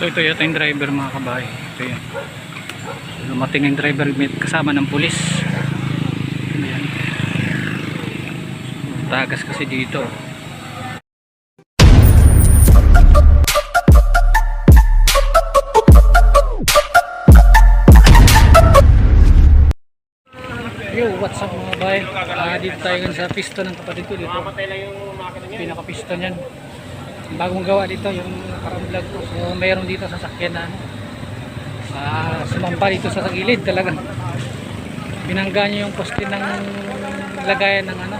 So ito yata yung driver mga kabahay. Ito yun. Lumating yung driver kasama ng pulis. Ayan. Tagas kasi dito. Yo, what's up mga bay? Ah, dito tayo sa pista ng kapatid ko dito. Pinaka pista niyan. Bagong gawa dito yung parang vlog ko. So mayroon dito sa sakyan na. Ah, sumampa dito sa gilid talaga. Binangga niya yung poste ng lagayan ng ano.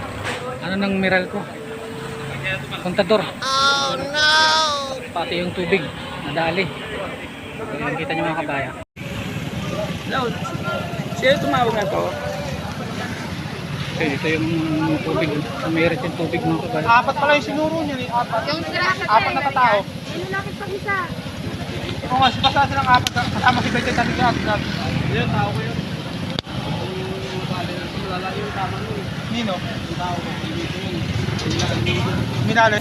Ano ng miral ko. Kontador. Oh no! Pati yung tubig. Nadali. So, yun, kita niyo mga kabaya. Hello. Sino tumawag na to? Okay, ito yung tubig. Mayroon yung tubig mga kabaya. Apat pala yung sinuro niya. eh. Apat. Yung nagkakatay. Apat na katao. Yung lalaki pag isa. Kung nga, basta silang apat. na- Kasama si Betty Tabi ka. Yun, tao ko yun. Nino? Minalo.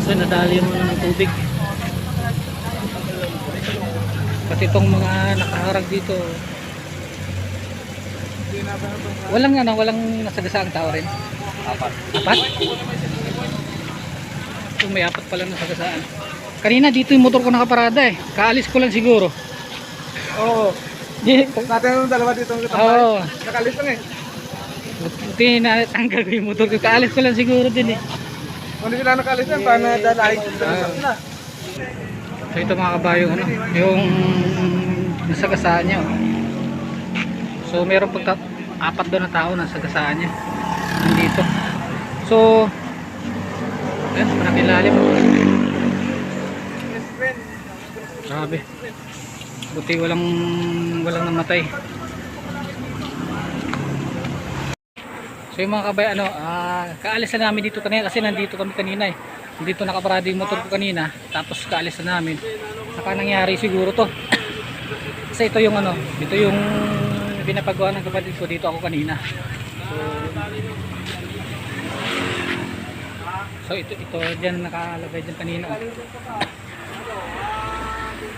So nadali mo ng tubig. Pati itong mga nakaharag dito. Walang ano, walang nasagasaang tao rin. Apat. Apat? So may apat pala nasagasaan. Kanina dito yung motor ko nakaparada eh. Kaalis ko lang siguro. Oo. Di, Natin yung dalawa dito ang Oo. Nakalis lang eh. Buti na tanggal ko yung motor ko. Kaalis ko lang siguro din eh. Kung hindi sila nakalis lang, paano dalahin Ah. sila? So ito mga kabayo ano, yung nasagasaan niya. oh. So meron pagka apat doon na tao nasagasaan niya. Nandito. So ayun, malaking lalim. Grabe. Buti walang walang namatay. So yung mga kabay ano, ah, kaalis na namin dito kanina kasi nandito kami kanina eh. Dito nakaparado yung motor ko kanina, tapos kaalis na namin. Saka nangyari siguro to. kasi ito yung ano, ito yung pinapagawa ng kapatid ko dito ako kanina. So, so ito ito diyan nakalagay diyan kanina.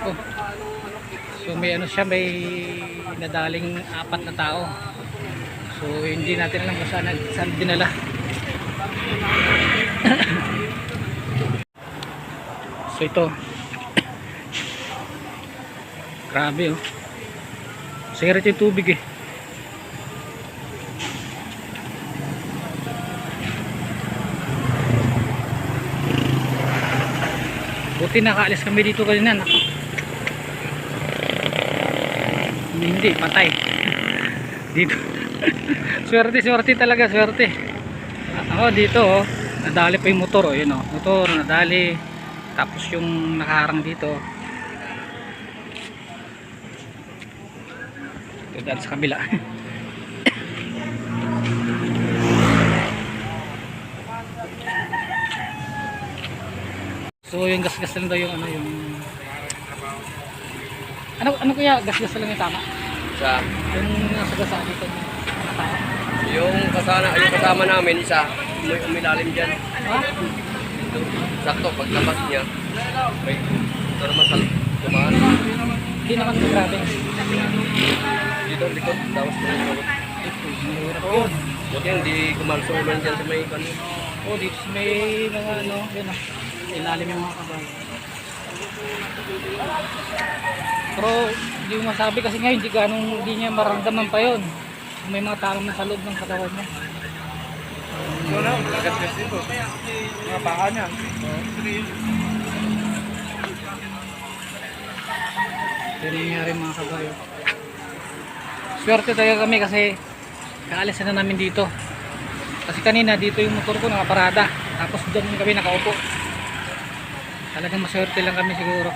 Oh. So may ano siya, may nadaling apat na tao. So hindi natin alam kung saan, saan dinala. so ito. Grabe oh. Sigaret yung tubig eh. Buti nakaalis kami dito kanina. Nako. Hindi, patay. dito. swerte, swerte talaga, swerte. Ako dito, oh, nadali pa yung motor, oh, yun oh. Motor, nadali. Tapos yung nakaharang dito. Ito dahil sa kabila. so yung gas-gas lang daw yung ano yung ano ano kaya gas-gas lang yung tama? Sa Yung nasa gasa dito yung kasama, yung kasama namin isa, may umilalim diyan. Ha? Sakto pagtapas niya. May ito naman sa tumaan. Hindi naman grabe. Dito ang likod tapos tumulog. Mahirap yun. Buti hindi kumalsuman diyan sa may kan. Oh, dito may mga ano, yun ah. Ilalim yung mga kabay. Pero hindi mo masabi kasi ngayon hindi ganong hindi niya maramdaman pa yun. Kung may mga tarong na sa loob ng katawan niya. Ito na, nagasgas dito. Mga baka niya. Yan yung nangyari mga kabayo. Swerte talaga kami kasi kaalis na namin dito. Kasi kanina dito yung motor ko nakaparada. Tapos doon kami nakaupo. Talagang maswerte lang kami siguro.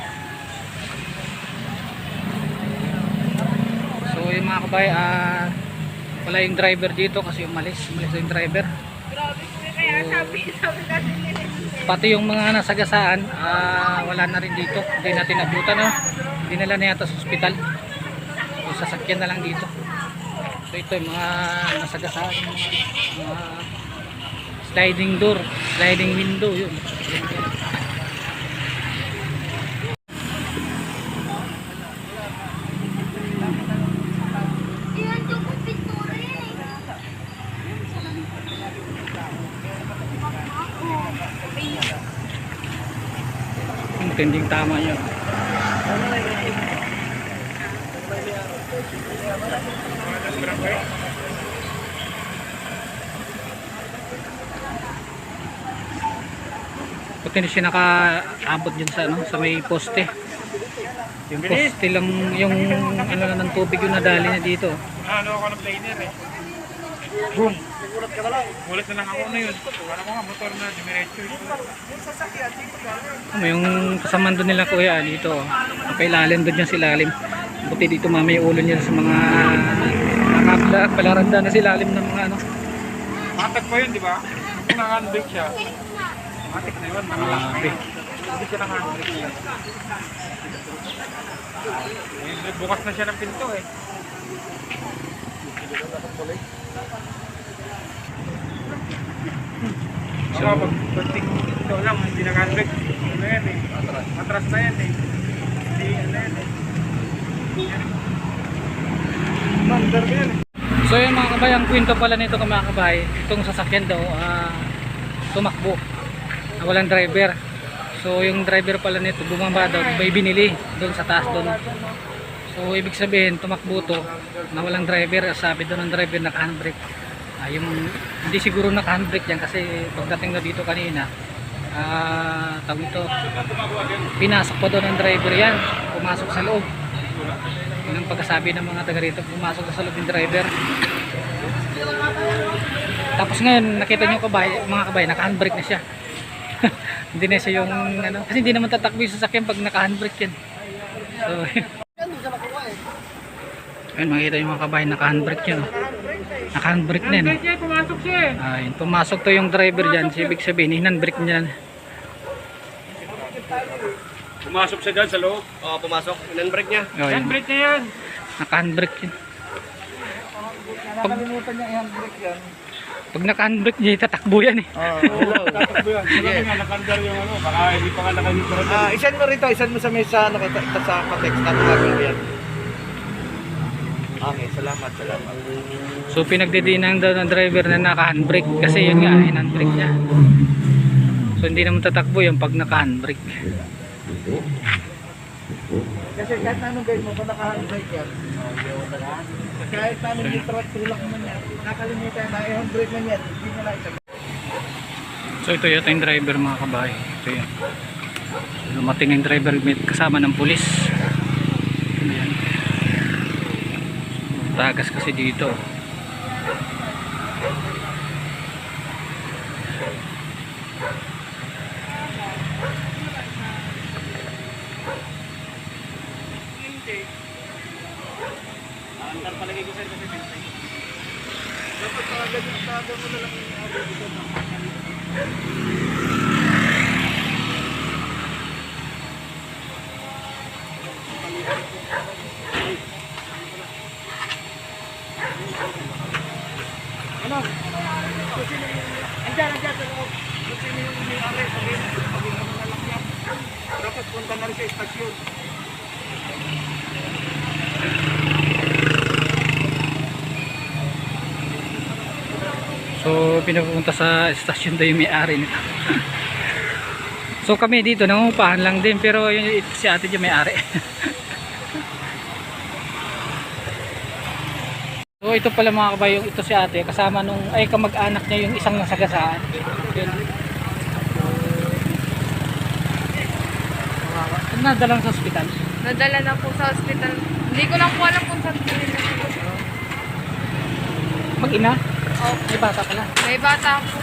So yung mga kabay, ah, wala yung driver dito kasi umalis. Umalis yung driver. Kaya sabi, sabi kasi nila. Pati yung mga nasagasaan, ah, wala na rin dito. Hindi natin nabutan. No? Dinala na yata sa ospital sasakyan na lang dito. So ito yung mga nasagasaan. Mga sliding door sliding window yun. Tinding tama yun. Buti na siya nakaabot dyan sa, ano, sa may poste. Yung poste lang, yung ano na ng tubig yung nadali na dito. Ano ako ng planer eh. Boom. Nagulat ka na lang. Gulat na lang ako na yun. Wala ko nga motor na dumiretso. Ano, yung kasaman doon nila kuya dito. Napailalim doon yan si Lalim. Buti dito mamay ulo niya sa mga nakapla, palaranda na si Lalim ng mga ano. Matag pa yun, di ba? Kung naka-unbreak siya. Matik na yun, nakalakas na Grabe. yun. Hindi siya naka-unbreak siya. Eh, bukas na siya ng pinto eh. So, pag pagting ito lang, hindi naka-unbreak. Ano yan eh? Atras na yan eh. Hindi, ano yan eh. Mandar kabay, ang kwento pala nito mga kabay, itong sasakyan daw ah, tumakbo na walang driver. So yung driver pala nito bumaba daw, may binili doon sa taas doon. So ibig sabihin tumakbo to na walang driver, sabi doon ng driver naka-handbrake. Ah, yung, hindi siguro naka-handbrake yan kasi pagdating na dito kanina, ah, tawag ito, pinasok pa doon ng driver yan, pumasok sa loob. Yun ang pagkasabi ng mga taga rito, pumasok sa loob ng driver. Tapos ngayon, nakita nyo kabay, mga kabay, naka-handbrake na siya. hindi na siya yung, ano, kasi hindi naman tatakbo yung sasakyan pag naka-handbrake yan. So, ayun, makita yung mga kabay, naka-handbrake yan. Oh. Naka-handbrake na yan. oh. Pumasok siya eh. Ayun, pumasok to yung driver dyan, so, ibig sabihin, hinandbrake niya. Pumasok siya dyan sa loob. Oo, pumasok. Inunbreak niya. Oh, Yan, yun, break niya yan. naka-handbrake yan. Nakalimutan niya i-handbrake yan. Pag naka-handbrake niya, tatakbo yan eh. Oo, tatakbo yan. Sige nga, nakandar yung ano, baka hindi pa nga nakahintro dyan. Ah, isan mo rito, isan mo sa mesa, nakita ita sa pa-text na tawagin mo yan. Okay, salamat, salamat. So pinagdidinan daw ng driver na naka-handbrake kasi yun nga, in-handbrake niya. So hindi naman tatakbo yung pag naka-handbrake. Kasi kahit na anong gawin mo, kung naka-handbrake yan, kahit na anong nitrat, tulak mo yan, nakalimutan na i-handbrake mo yan, hindi lang isang So ito yata yung driver mga kabahay. Ito yun. Lumating yung driver kasama ng pulis. Ayan. Tagas kasi dito. Andiyan, andiyan sa loob. Kung sino yung may-ari, sabihin sabihin mo na lang. Dapat punta na rin sa istasyon. So pinapunta sa estasyon daw yung may-ari nito. so kami dito nangungupahan lang din pero yun, ito si ate yung may-ari. so ito pala mga kabayo, ito si ate kasama nung ay kamag-anak niya yung isang nasagasaan. Yun. Nadalang sa ospital. Nadala na po sa hospital. Hindi ko lang po alam kung saan. Mag-ina? Oh, May bata pala. may bata po.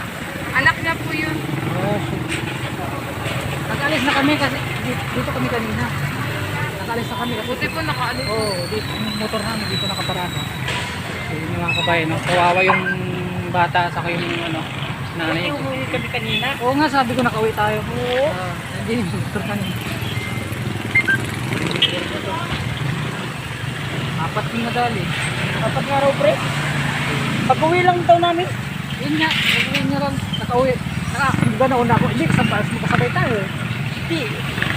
Anak niya po yun. Oh, Nakalis na kami kasi dito, kami kanina. Nakalis na kami kasi Buti po nakaalis. Oo, oh, dito yung motor namin dito nakaparada. So, yun yung mga kabayan, no? kawawa yung bata sa yung ano, nanay. Umuwi kami kanina. Oo nga, sabi ko nakauwi tayo. Oo. Ah, hindi yung motor kanina. Apat yung nadali. Dapat nga raw, pre. Pag-uwi lang daw namin. Yun nga, uwi niya lang, nakauwi. Naka, Di ba nauna ako? Hindi, sa paas mo kasabay tayo. Hindi.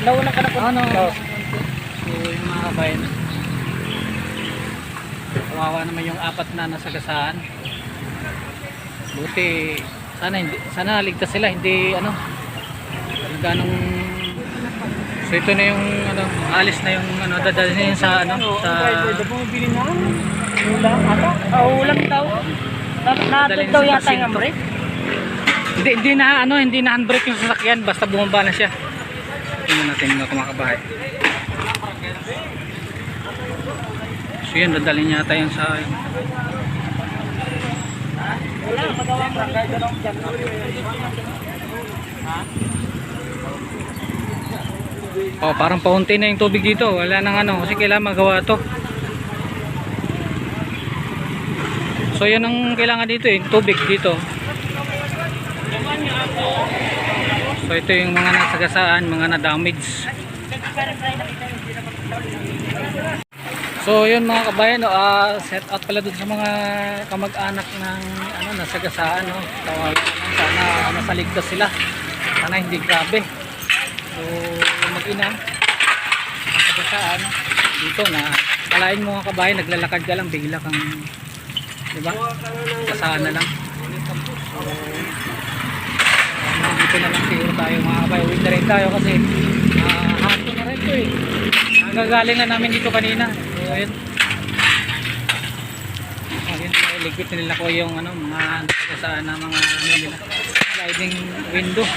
Nauna ka na po. ano, so yung mga kabayan. Kawawa naman yung apat na nasagasaan. Buti, sana hindi, sana ligtas sila, hindi ano, Ganong So ito na yung ano, alis na yung ano, dadalhin sa ano, sa bumibili na. Ulam ata. Ah, ulam daw. dadalhin daw yata yung handbrake. Hindi, hindi na ano, hindi na handbrake yung sasakyan, basta bumaba na siya. Tingnan natin mga kumakabahay. So yun, dadalhin niya yata yun sa Oh, parang paunti na yung tubig dito. Wala nang ano, kasi kailangan magawa to. So, yun ang kailangan dito eh, tubig dito. So, ito yung mga nasagasaan, mga na-damage. So, yun mga kabayan, no, ah, set out pala dun sa mga kamag-anak ng ano, nasagasaan. No? Lang, sana nasaligtas sila. Sana hindi grabe. So, mag-ina, nasagasaan, dito na, kalain mga kabayan, naglalakad ka lang, bigla kang, di ba? Kasaan na lang. Dito na lang siguro tayo mga kabayan. Uwi na rin tayo kasi ah, hapon na rin ito eh. Nagagaling na namin dito kanina. So, ayun. Ayun, ligpit na nila ko yung ano, mga nasagasaan na mga ano nila. Sliding window.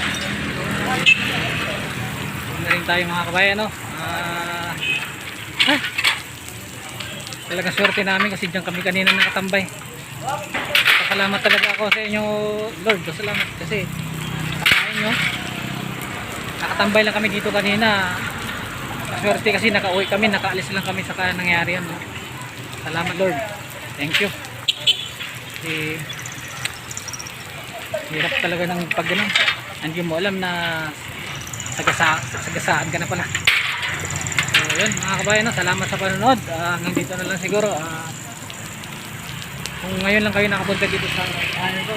Ayun na rin tayo mga kabayan, no? Ah, ah, talagang swerte namin kasi diyan kami kanina nakatambay. Pasalamat talaga ako sa inyo, Lord. Pasalamat kasi kakain nyo. Nakatambay lang kami dito kanina. Swerte kasi nakauwi kami, nakaalis lang kami sa kaya nangyari yan. Salamat Lord. Thank you. Kasi hirap talaga ng pag ganun. Hindi mo alam na sagasa, sagasaan ka na pala. Yun mga kabayan, no? salamat sa panonood. Ah, hanggang na lang siguro. Ah, kung ngayon lang kayo nakapunta dito sa ano no?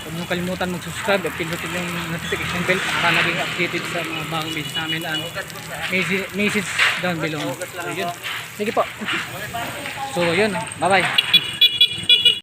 huwag niyo kalimutan mag-subscribe at pindutin yung notification bell para naging updated sa mga bagong videos namin. Ano, message, message down below. So, yun. Sige po. So yun, bye bye.